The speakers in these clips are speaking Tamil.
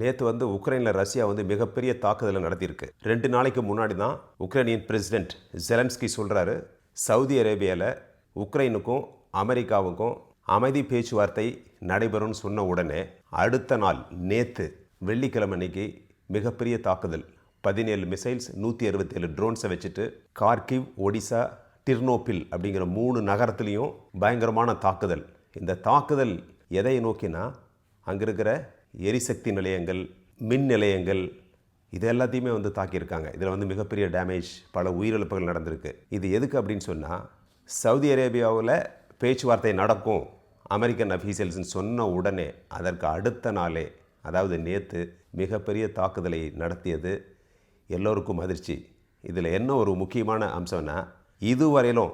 நேற்று வந்து உக்ரைனில் ரஷ்யா வந்து மிகப்பெரிய தாக்குதலை நடத்தியிருக்கு. ரெண்டு நாளைக்கு முன்னாடி தான் உக்ரைனியன் பிரசிடென்ட் ஜெலன்ஸ்கி சொல்கிறாரு சவுதி அரேபியாவில் உக்ரைனுக்கும் அமெரிக்காவுக்கும் அமைதி பேச்சுவார்த்தை நடைபெறும்னு சொன்ன உடனே அடுத்த நாள் நேற்று வெள்ளிக்கிழமை அன்னைக்கு மிகப்பெரிய தாக்குதல். பதினேழு மிசைல்ஸ் நூற்றி அறுபத்தேழு ட்ரோன்ஸை வச்சுட்டு கார்கிவ் ஒடிசா டிர்னோப்பில் அப்படிங்கிற மூணு நகரத்துலேயும் பயங்கரமான தாக்குதல். இந்த தாக்குதல் எதை நோக்கினா அங்கே இருக்கிற எரிசக்தி நிலையங்கள் மின் நிலையங்கள் இது எல்லாத்தையுமே வந்து தாக்கியிருக்காங்க. இதில் வந்து மிகப்பெரிய டேமேஜ் பல உயிரிழப்புகள் நடந்திருக்கு. இது எதுக்கு அப்படின்னு சொன்னால் சவுதி அரேபியாவில் பேச்சுவார்த்தை நடக்கும். அமெரிக்கன் அஃபீஷியல்ஸ்னு சொன்ன உடனே அதற்கு அடுத்த நாளே அதாவது நேற்று மிகப்பெரிய தாக்குதலை நடத்தியது எல்லோருக்கும் அதிர்ச்சி. இதில் என்ன ஒரு முக்கியமான அம்சம்னா இதுவரையிலும்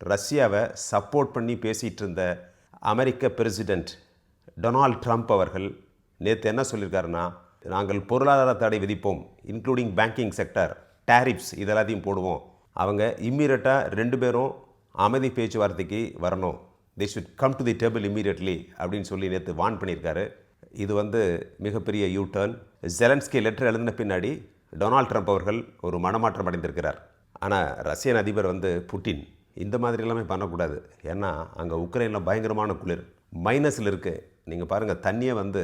ரஷ்யாவை சப்போர்ட் பண்ணி பேசிகிட்டு இருந்த அமெரிக்க பிரசிடெண்ட் டொனால்ட் ட்ரம்ப் அவர்கள் நேற்று என்ன சொல்லியிருக்காருன்னா நாங்கள் பொருளாதார தடை விதிப்போம் இன்க்ளூடிங் பேங்கிங் செக்டர் டேரிப்ஸ் இதெல்லாத்தையும் போடுவோம். அவங்க இம்மீடியட்டாக ரெண்டு பேரும் அமைதி பேச்சுவார்த்தைக்கு வரணும். They should come to the table immediately அப்படின்னு சொல்லி நேற்று வான் பண்ணியிருக்காரு. இது வந்து மிகப்பெரிய யூ டேர்ன் ஜெலன்ஸ்கி லெட்டர் எழுதின பின்னாடி டொனால்ட் ட்ரம்ப் அவர்கள் ஒரு மனமாற்றம் அடைந்திருக்கிறார். ஆனால் ரஷ்யன் அதிபர் வந்து புட்டின். இந்த மாதிரி எல்லாமே பண்ணக்கூடாது. ஏன்னா அங்கே உக்ரைனில் பயங்கரமான குளிர். மைனஸில் இருக்குது நீங்கள் பாருங்கள் தண்ணியை வந்து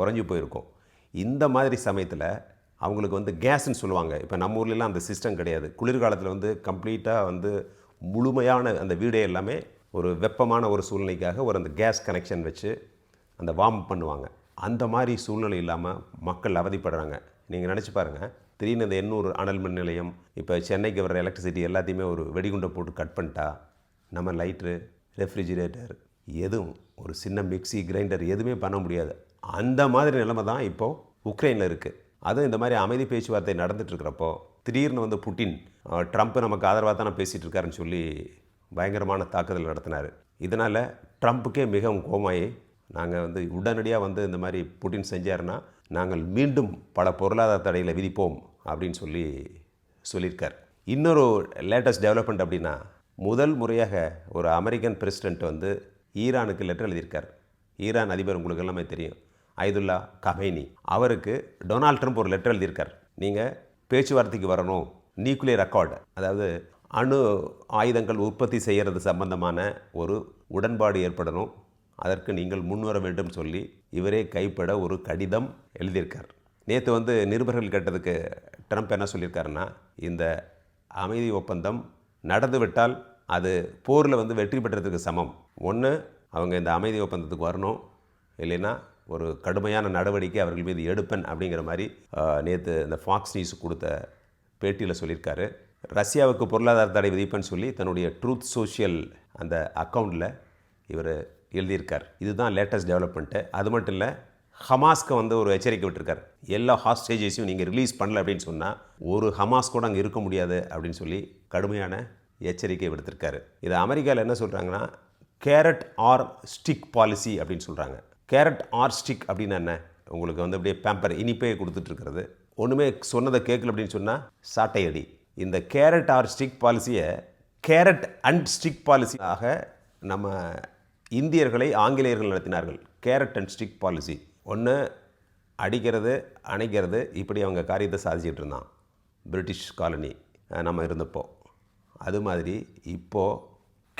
உறைஞ்சி போயிருக்கும். இந்த மாதிரி சமயத்தில் அவங்களுக்கு வந்து கேஸ்ன்னு சொல்லுவாங்க. இப்போ நம்ம ஊர்லலாம் அந்த சிஸ்டம் கிடையாது. குளிர்காலத்தில் வந்து கம்ப்ளீட்டாக வந்து முழுமையான அந்த வீடே எல்லாமே ஒரு வெப்பமான ஒரு சூழ்நிலைக்காக ஒரு அந்த கேஸ் கனெக்ஷன் வச்சு அந்த வார்ம் பண்ணுவாங்க. அந்த மாதிரி சூழ்நிலை இல்லாமல் மக்கள் அவதிப்படுறாங்க. நீங்கள் நினச்சி பாருங்கள் திடீர்னு இந்த எண்ணூர் அனல் மின் நிலையம் இப்போ சென்னைக்கு வர எலக்ட்ரிசிட்டி எல்லாத்தையுமே ஒரு வெடிகுண்டை போட்டு கட் பண்ணிட்டா நம்ம லைட்ரு ரெஃப்ரிஜிரேட்டர் எதுவும் ஒரு சின்ன மிக்ஸி கிரைண்டர் எதுவுமே பண்ண முடியாது. அந்த மாதிரி நிலைமை தான் இப்போது உக்ரைனில் இருக்குது அதுவும் இந்த மாதிரி அமைதி பேச்சுவார்த்தை நடந்துகிட்ருக்கிறப்போ திடீர்னு வந்து புட்டின் ட்ரம்ப் நமக்கு ஆதரவாக தானே பேசிகிட்டு இருக்காருன்னு சொல்லி பயங்கரமான தாக்குதல் நடத்தினார். இதனால் ட்ரம்ப்புக்கே மிகவும் கோமாயி நாங்கள் வந்து உடனடியாக வந்து இந்த மாதிரி புட்டின் செஞ்சாருன்னா நாங்கள் மீண்டும் பல பொருளாதார தடைகளை விதிப்போம் அப்படின்னு சொல்லி சொல்லியிருக்கார். இன்னொரு லேட்டஸ்ட் டெவலப்மெண்ட் அப்படின்னா முதல் முறையாக ஒரு அமெரிக்கன் பிரசிடென்ட் வந்து ஈரானுக்கு லெட்டர் எழுதியிருக்கார். ஈரான் அதிபர் உங்களுக்கு எல்லாமே தெரியும். ஐதுல்லா கபைனி அவருக்கு டொனால்ட் ட்ரம்ப் ஒரு லெட்டர் எழுதியிருக்கார். நீங்கள் பேச்சுவார்த்தைக்கு வரணும். நியூக்ளியர் அக்கார்டு அதாவது அணு ஆயுதங்கள் உற்பத்தி செய்கிறது சம்பந்தமான ஒரு உடன்பாடு ஏற்படணும். அதற்கு நீங்கள் முன்வர வேண்டும் சொல்லி இவரே கைப்பட ஒரு கடிதம் எழுதியிருக்கார். நேற்று வந்து நிருபர்கள் கேட்டதுக்கு ட்ரம்ப் என்ன சொல்லியிருக்காருன்னா இந்த அமைதி ஒப்பந்தம் நடந்துவிட்டால் அது போரில் வந்து வெற்றி பெற்றதுக்கு சமம். ஒன்று அவங்க இந்த அமைதி ஒப்பந்தத்துக்கு வரணும். இல்லைன்னா ஒரு கடுமையான நடவடிக்கை அவர்கள் மீது எடுப்பேன் அப்படிங்கிற மாதிரி நேற்று இந்த ஃபாக்ஸ் நியூஸ் கொடுத்த பேட்டியில் சொல்லியிருக்காரு. ரஷ்யாவுக்கு பொருளாதார தடை விதிப்பேன்னு சொல்லி தன்னுடைய ட்ரூத் சோஷியல் அந்த அக்கௌண்ட்டில் இவர் எழுதியிருக்கார். இதுதான் லேட்டஸ்ட் டெவலப்மெண்ட்டு அது மட்டும் இல்லை ஹமாஸ்க்கு வந்து ஒரு எச்சரிக்கை விட்டுருக்கார். எல்லா ஹாஸ்டேஜஸையும் நீங்கள் ரிலீஸ் பண்ணல அப்படின்னு சொன்னால் ஒரு ஹமாஸ் கூட அங்கே இருக்க முடியாது அப்படின்னு சொல்லி கடுமையான எச்சரிக்கை விடுத்திருக்காரு. இது அமெரிக்காவில் என்ன சொல்கிறாங்கன்னா கேரட் ஆர் ஸ்டிக் பாலிசி அப்படின்னு சொல்கிறாங்க கேரட் ஆர் ஸ்டிக் அப்படின்னு என்ன? உங்களுக்கு வந்து அப்படியே பேம்பர் இனிப்பே கொடுத்துட்ருக்கிறது. ஒன்றுமே சொன்னதை கேட்கல அப்படின்னு சொன்னால் சாட்டை அடி இந்த கேரட் ஆர் ஸ்டிக் பாலிசியை கேரட் அண்ட் ஸ்டிக் பாலிசியாக நம்ம இந்தியர்களை ஆங்கிலேயர்கள் நடத்தினார்கள். Carrot and stick policy. ஒன்று அடிக்கிறது அணைக்கிறது இப்படி அவங்க காரியத்தை சாதிச்சிட்டு இருந்தான். பிரிட்டிஷ் காலனி நம்ம இருந்தப்போ. அது மாதிரி இப்போது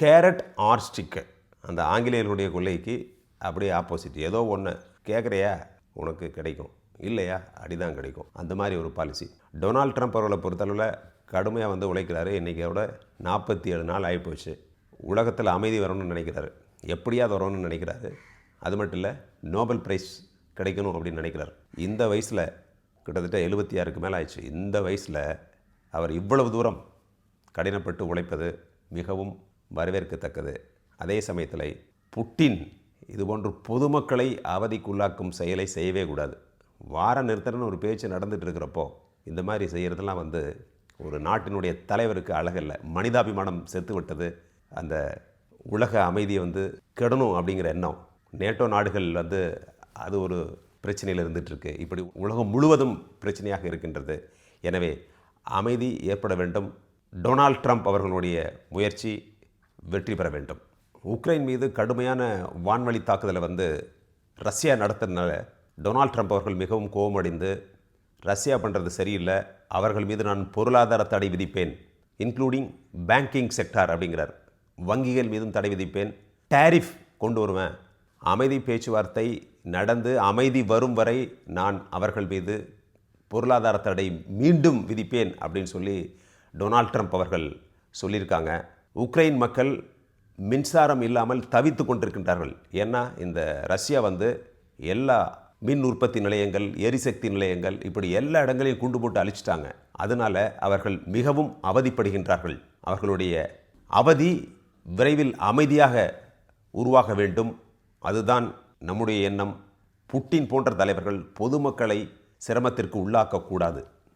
கேரட் ஆர் ஸ்டிக்கு அந்த ஆங்கிலேயர்களுடைய கொள்ளைக்கு அப்படியே ஆப்போசிட் ஏதோ ஒன்று கேட்குறியா உனக்கு கிடைக்கும். இல்லையா? அடிதான் கிடைக்கும். அந்த மாதிரி ஒரு பாலிசி டொனால்ட் ட்ரம்ப் அவர்களை பொறுத்தளவில் கடுமையாக வந்து உழைக்கிறாரு. இன்றைக்கியோட நாற்பத்தி ஏழு நாள் ஆகிப்போச்சு உலகத்தில் அமைதி வரணும்னு நினைக்கிறாரு. எப்படியாவது வரணும்னு நினைக்கிறாரு. அது மட்டும் இல்லை நோபல் ப்ரைஸ் கிடைக்கணும் அப்படின்னு நினைக்கிறார். இந்த வயசில் கிட்டத்தட்ட எழுபத்தி ஆறுக்கு மேலே ஆயிடுச்சு. இந்த வயசில் அவர் இவ்வளவு தூரம் கடினப்பட்டு உழைப்பது மிகவும் வரவேற்கத்தக்கது. அதே சமயத்தில் புட்டின் இதுபோன்று பொதுமக்களை அவதிக்குள்ளாக்கும் செயலை செய்யவே கூடாது. வார நிறுத்தணும்னு ஒரு பேச்சு நடந்துட்டு இருக்கிறப்போ இந்த மாதிரி செய்கிறதெல்லாம் வந்து ஒரு நாட்டினுடைய தலைவருக்கு அழகல்ல. மனிதாபிமானம் செத்து விட்டது. அந்த உலக அமைதியை வந்து கெடணும் அப்படிங்கிற எண்ணம் நேட்டோ நாடுகள் வந்து அது ஒரு பிரச்சனையில் இருந்துகிட்ருக்கு இப்படி உலகம் முழுவதும் பிரச்சனையாக இருக்கின்றது. எனவே அமைதி ஏற்பட வேண்டும். டொனால்ட் ட்ரம்ப் அவர்களுடைய முயற்சி வெற்றி பெற வேண்டும். உக்ரைன் மீது கடுமையான வான்வழி தாக்குதலை வந்து ரஷ்யா நடத்துறதுனால டொனால்ட் ட்ரம்ப் அவர்கள் மிகவும் கோபமடைந்து ரஷ்யா பண்ணுறது சரியில்லை அவர்கள் மீது நான் பொருளாதார தடை விதிப்பேன் இன்க்ளூடிங் பேங்கிங் செக்டார் அப்படிங்கிறார். வங்கிகள் மீதும் தடை விதிப்பேன் டேரிஃப் கொண்டு வருவேன் அமைதி பேச்சுவார்த்தை நடந்து அமைதி வரும் வரை நான் அவர்கள் மீது பொருளாதார தடை மீண்டும் விதிப்பேன் அப்படின்னு சொல்லி டொனால்ட் ட்ரம்ப் அவர்கள் சொல்லியிருக்காங்க உக்ரைன் மக்கள் மின்சாரம் இல்லாமல் தவித்து கொண்டிருக்கின்றார்கள். ஏன்னா இந்த ரஷ்யா வந்து எல்லா மின் உற்பத்தி நிலையங்கள் எரிசக்தி நிலையங்கள் இப்படி எல்லா இடங்களையும் குண்டு போட்டு அழிச்சிட்டாங்க. அதனால் அவர்கள் மிகவும் அவதிப்படுகின்றார்கள். அவர்களுடைய அவதி விரைவில் அமைதியாக உருவாக வேண்டும். அதுதான் நம்முடைய எண்ணம். புட்டின் போன்ற தலைவர்கள் பொதுமக்களை சிரமத்திற்கு உள்ளாக்கக்கூடாது.